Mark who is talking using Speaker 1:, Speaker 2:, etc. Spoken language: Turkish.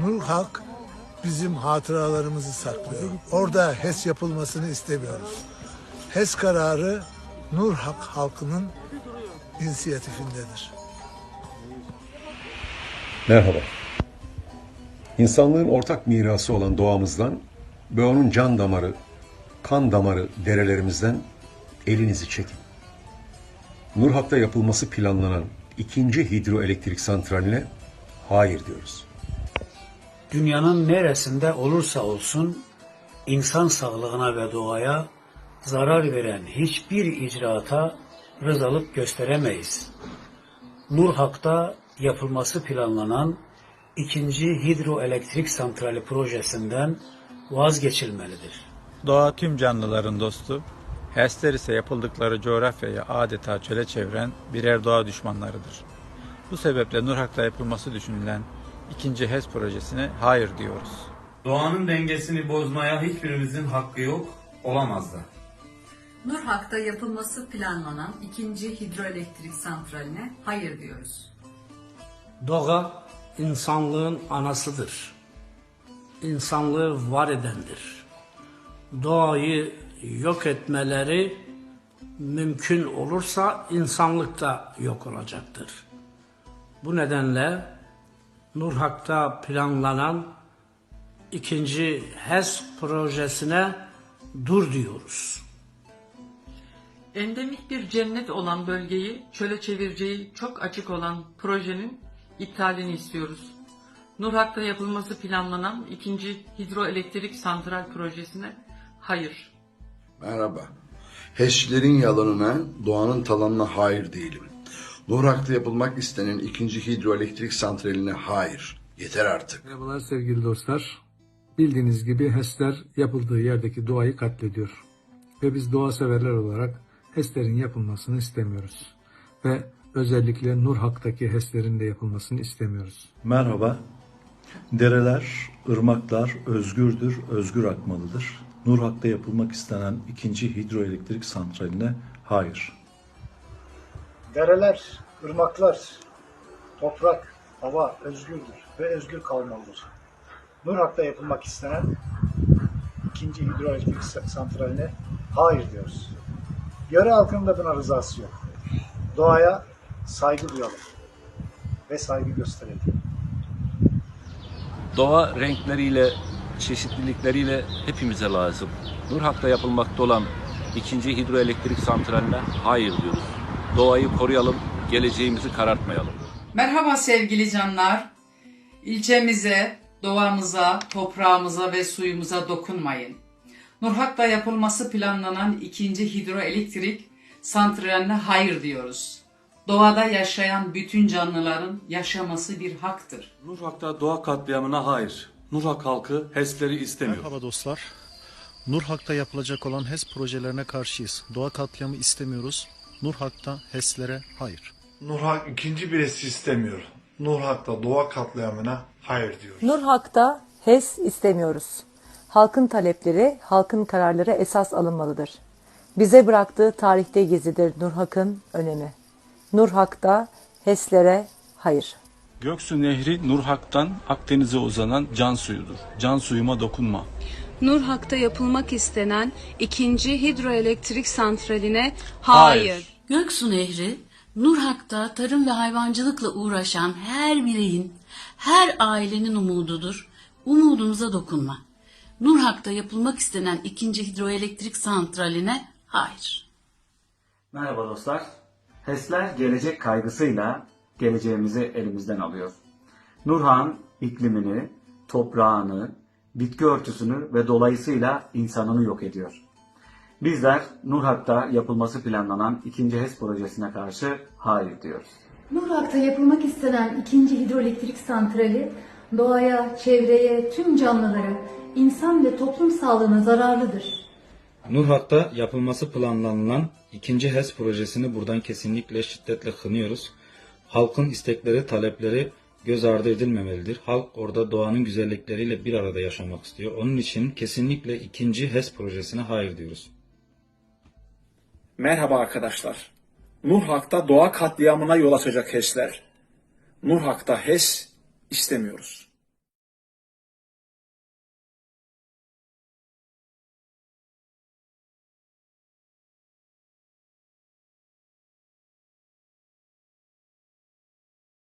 Speaker 1: Nurhak bizim hatıralarımızı saklıyor. Orada HES yapılmasını istemiyoruz. HES kararı Nurhak halkının inisiyatifindedir.
Speaker 2: Merhaba. İnsanlığın ortak mirası olan doğamızdan ve onun can damarı, kan damarı derelerimizden elinizi çekin. Nurhak'ta yapılması planlanan ikinci hidroelektrik santraline hayır diyoruz.
Speaker 3: Dünyanın neresinde olursa olsun insan sağlığına ve doğaya zarar veren hiçbir icraata rızalık gösteremeyiz. Nurhak'ta yapılması planlanan ikinci hidroelektrik santrali projesinden vazgeçilmelidir.
Speaker 4: Doğa tüm canlıların dostu, HES'ler ise yapıldıkları coğrafyayı adeta çöle çeviren birer doğa düşmanlarıdır. Bu sebeple Nurhak'ta yapılması düşünülen ikinci HES projesine hayır diyoruz.
Speaker 5: Doğanın dengesini bozmaya hiçbirimizin hakkı yok, olamaz da.
Speaker 6: Nurhak'ta yapılması planlanan ikinci hidroelektrik santraline hayır diyoruz.
Speaker 7: Doğa insanlığın anasıdır. İnsanlığı var edendir. Doğayı yok etmeleri mümkün olursa insanlık da yok olacaktır. Bu nedenle Nurhak'ta planlanan ikinci HES projesine dur diyoruz.
Speaker 8: Endemik bir cennet olan bölgeyi çöle çevireceği çok açık olan projenin iptalini istiyoruz. Nurhak'ta yapılması planlanan ikinci hidroelektrik santral projesine hayır.
Speaker 9: Merhaba. HES'lerin yalanına, doğanın talanına hayır değilim. Nurak'ta yapılmak istenen ikinci hidroelektrik santraline hayır. Yeter artık.
Speaker 10: Merhabalar sevgili dostlar. Bildiğiniz gibi HES'ler yapıldığı yerdeki doğayı katlediyor. Ve biz doğa severler olarak HES'lerin yapılmasını istemiyoruz. Ve özellikle Nurhak'taki HES'lerin de yapılmasını istemiyoruz.
Speaker 11: Merhaba. Dereler, ırmaklar özgürdür, özgür akmalıdır. Nurhak'ta yapılmak istenen ikinci hidroelektrik santraline hayır.
Speaker 12: Dereler, ırmaklar, toprak, hava özgürdür ve özgür kalmalıdır. Nurhak'ta yapılmak istenen ikinci hidroelektrik santraline hayır diyoruz. Yöre halkının buna rızası yok. Doğaya saygı duyalım ve saygı gösterelim.
Speaker 13: Doğa renkleriyle, çeşitlilikleriyle hepimize lazım. Nurhak'ta yapılmakta olan ikinci hidroelektrik santraline hayır diyoruz. Doğayı koruyalım, geleceğimizi karartmayalım.
Speaker 6: Merhaba sevgili canlar. İlçemize, doğamıza, toprağımıza ve suyumuza dokunmayın. Nurhak'ta yapılması planlanan ikinci hidroelektrik santraline hayır diyoruz. Doğada yaşayan bütün canlıların yaşaması bir haktır.
Speaker 5: Nurhak'ta doğa katliamına hayır. Nurhak halkı HES'leri istemiyor.
Speaker 14: Merhaba dostlar. Nurhak'ta yapılacak olan HES projelerine karşıyız. Doğa katliamı istemiyoruz. Nurhak'ta HES'lere hayır.
Speaker 12: Nurhak ikinci bir HES istemiyor. Nurhak'ta doğa katliamına hayır diyor.
Speaker 15: Nurhak'ta HES istemiyoruz. Halkın talepleri, halkın kararları esas alınmalıdır. Bize bıraktığı tarihte gezidir Nurhak'ın önemi. Nurhak'ta HES'lere hayır.
Speaker 11: Göksu Nehri Nurhak'tan Akdeniz'e uzanan can suyudur. Can suyuma dokunma.
Speaker 15: Nurhak'ta yapılmak istenen ikinci hidroelektrik santraline
Speaker 11: Hayır.
Speaker 6: Göksu Nehri, Nurhak'ta tarım ve hayvancılıkla uğraşan her bireyin, her ailenin umududur. Umudumuza dokunma. Nurhak'ta yapılmak istenen ikinci hidroelektrik santraline hayır.
Speaker 7: Merhaba dostlar. HES'ler gelecek kaygısıyla geleceğimizi elimizden alıyor. Nurhan iklimini, toprağını, bitki örtüsünü ve dolayısıyla insanını yok ediyor. Bizler Nurhak'ta yapılması planlanan ikinci HES projesine karşı hayır diyoruz.
Speaker 15: Nurhak'ta yapılmak istenen ikinci hidroelektrik santrali doğaya, çevreye, tüm canlılara, insan ve toplum sağlığına zararlıdır.
Speaker 5: Nurhak'ta yapılması planlanan ikinci HES projesini buradan kesinlikle şiddetle kınıyoruz. Halkın istekleri, talepleri göz ardı edilmemelidir. Halk orada doğanın güzellikleriyle bir arada yaşamak istiyor. Onun için kesinlikle ikinci HES projesine hayır diyoruz.
Speaker 12: Merhaba arkadaşlar. Nurhak'ta doğa katliamına yol açacak HES'ler. Nurhak'ta HES istemiyoruz.